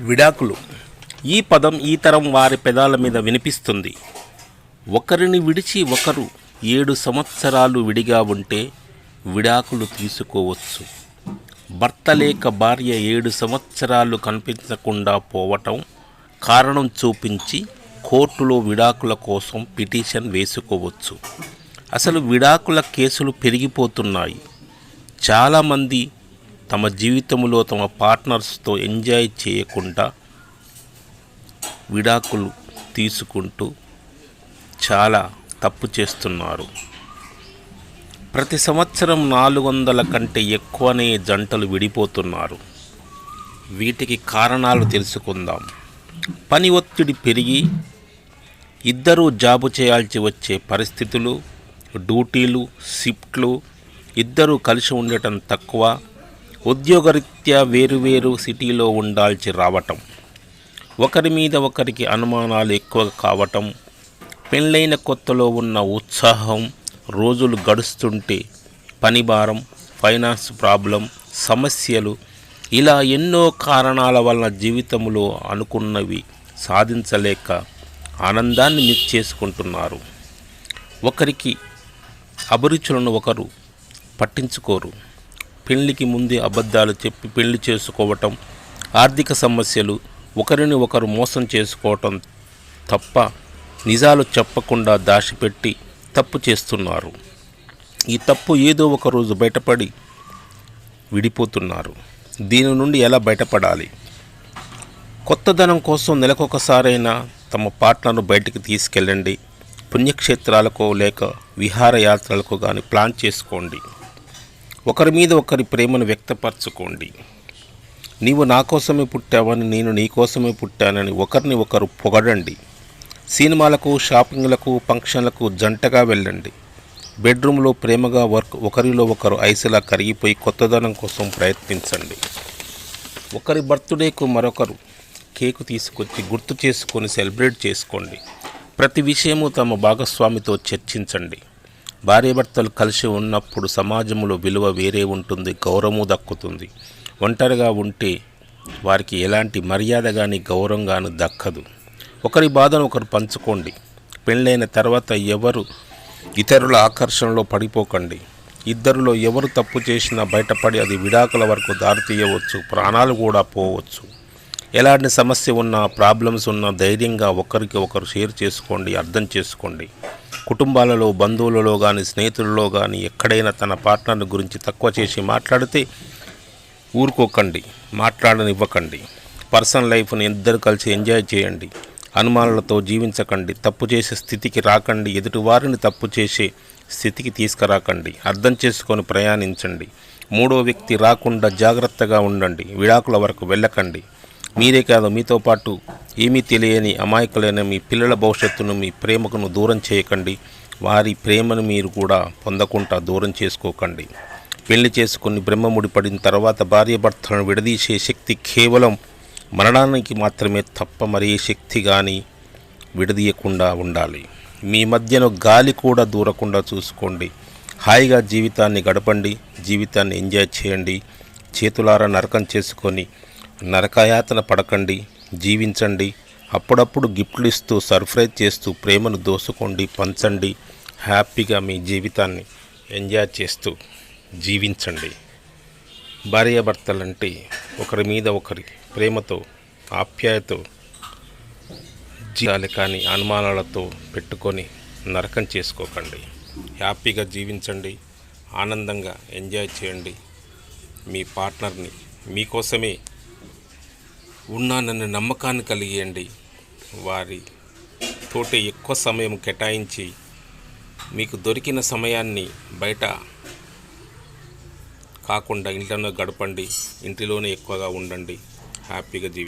విడాకులు. ఈ పదం ఈ తరం వారి పెదాల మీద వినిపిస్తుంది. ఒకరిని విడిచి ఒకరు ఏడు సంవత్సరాలు విడిగా ఉంటే విడాకులు తీసుకోవచ్చు. భర్త లేక భార్య ఏడు సంవత్సరాలు కనిపించకుండా పోవటం కారణం చూపించి కోర్టులో విడాకుల కోసం పిటిషన్ వేసుకోవచ్చు. అసలు విడాకుల కేసులు పెరిగిపోతున్నాయి. చాలామంది తమ జీవితంలో తమ పార్ట్నర్స్తో ఎంజాయ్ చేయకుండా విడాకులు తీసుకుంటూ చాలా తప్పు చేస్తున్నారు. ప్రతి సంవత్సరం నాలుగు వందల కంటే ఎక్కువనే జంటలు విడిపోతున్నారు. వీటికి కారణాలు తెలుసుకుందాం. పని ఒత్తిడి పెరిగి ఇద్దరూ జాబు చేయాల్సి వచ్చే పరిస్థితులు డ్యూటీలు షిఫ్ట్లు ఇద్దరూ కలిసి ఉండటం తక్కువ ఉద్యోగరీత్యా వేరువేరు సిటీలో ఉండాల్సి రావటం ఒకరి మీద ఒకరికి అనుమానాలు ఎక్కువ కావటం పెళ్ళైన కొత్తలో ఉన్న ఉత్సాహం రోజులు గడుస్తుంటే పని భారం ఫైనాన్స్ ప్రాబ్లం సమస్యలు ఇలా ఎన్నో కారణాల వలన జీవితంలో అనుకున్నవి సాధించలేక ఆనందాన్ని మిస్ చేసుకుంటున్నారు. ఒకరికి అభిరుచులను ఒకరు పట్టించుకోరు. పెళ్ళికి ముందే అబద్ధాలు చెప్పి పెళ్ళి చేసుకోవటం ఆర్థిక సమస్యలు ఒకరిని ఒకరు మోసం చేసుకోవటం తప్ప నిజాలు చెప్పకుండా దాచిపెట్టి తప్పు చేస్తున్నారు. ఈ తప్పు ఏదో ఒక రోజు బయటపడి విడిపోతున్నారు. దీని నుండి ఎలా బయటపడాలి? కొత్తదనం కోసం నెలకొకసారైనా తమ పార్ట్నర్ను బయటికి తీసుకెళ్ళండి. పుణ్యక్షేత్రాలకో లేక విహారయాత్రలకు కానీ ప్లాన్ చేసుకోండి. ఒకరి మీద ఒకరి ప్రేమను వ్యక్తపరచుకోండి. నీవు నా కోసమే పుట్టావని నేను నీ కోసమే పుట్టానని ఒకరిని ఒకరు పొగడండి. సినిమాలకు షాపింగ్లకు ఫంక్షన్లకు జంటగా వెళ్ళండి. బెడ్రూమ్లో ప్రేమగా వర్క్ ఒకరిలో ఒకరు ఐసలా కరిగిపోయి కొత్తదనం కోసం ప్రయత్నించండి. ఒకరి బర్త్డేకు మరొకరు కేకు తీసుకొచ్చి గుర్తు చేసుకొని సెలబ్రేట్ చేసుకోండి. ప్రతి విషయము తమ భాగస్వామితో చర్చించండి. భార్యాభర్తలు కలిసి ఉన్నప్పుడు సమాజంలో విలువ వేరే ఉంటుంది గౌరవము దక్కుతుంది. ఒంటరిగా ఉంటే వారికి ఎలాంటి మర్యాద కానీ గౌరవం కానీ దక్కదు. ఒకరి బాధను ఒకరు పంచుకోండి. పెళ్ళైన తర్వాత ఎవరు ఇతరుల ఆకర్షణలో పడిపోకండి. ఇద్దరిలో ఎవరు తప్పు చేసినా బయటపడి అది విడాకుల వరకు దారితీయవచ్చు ప్రాణాలు కూడా పోవచ్చు. ఎలాంటి సమస్య ఉన్నా ప్రాబ్లమ్స్ ఉన్నా ధైర్యంగా ఒకరికి ఒకరు షేర్ చేసుకోండి అర్థం చేసుకోండి. కుటుంబాలలో బంధువులలో కానీ స్నేహితులలో కానీ ఎక్కడైనా తన పార్ట్నర్ని గురించి తక్కువ చేసి మాట్లాడితే ఊరుకోకండి మాట్లాడనివ్వకండి. పర్సనల్ లైఫ్ని ఇద్దరు కలిసి ఎంజాయ్ చేయండి. అనుమానాలతో జీవించకండి. తప్పు చేసే స్థితికి రాకండి. ఎదుటివారిని తప్పు చేసే స్థితికి తీసుకురాకండి. అర్థం చేసుకొని ప్రయాణించండి. మూడో వ్యక్తి రాకుండా జాగ్రత్తగా ఉండండి. విడాకుల వరకు వెళ్ళకండి. మీరే కాదు మీతో పాటు ఏమీ తెలియని అమాయకులైన మీ పిల్లల భవిష్యత్తును మీ ప్రేమకును దూరం చేయకండి. వారి ప్రేమను మీరు కూడా పొందకుండా దూరం చేసుకోకండి. పెళ్ళి చేసుకుని బ్రహ్మముడి పడిన తర్వాత భార్యభర్తలను విడదీసే శక్తి కేవలం మరణానికి మాత్రమే తప్ప మరే శక్తి కానీ విడదీయకుండా ఉండాలి. మీ మధ్యన గాలి కూడా దూరకుండా చూసుకోండి. హాయిగా జీవితాన్ని గడపండి జీవితాన్ని ఎంజాయ్ చేయండి. చేతులారా నరకం చేసుకొని నరకయాతన పడకండి జీవించండి. అప్పుడప్పుడు గిఫ్ట్లు ఇస్తూ సర్ప్రైజ్ చేస్తూ ప్రేమను దోసుకోండి పంచండి. హ్యాపీగా మీ జీవితాన్ని ఎంజాయ్ చేస్తూ జీవించండి. భార్యాభర్తలంటే ఒకరి మీద ఒకరి ప్రేమతో ఆప్యాయతో జీవితాలు కానీ అనుమానాలతో పెట్టుకొని నరకం చేసుకోకండి. హ్యాపీగా జీవించండి ఆనందంగా ఎంజాయ్ చేయండి. మీ పార్ట్నర్ని మీకోసమే ఉన్నానన్న నమ్మకాన్ని కలిగియండి. వారి తోటి ఎక్కువ సమయం కేటాయించి మీకు దొరికిన సమయాన్ని బయట కాకుండా ఇంట్లోనే గడపండి. ఇంటిలోనే ఎక్కువగా ఉండండి. హ్యాపీగా జీవి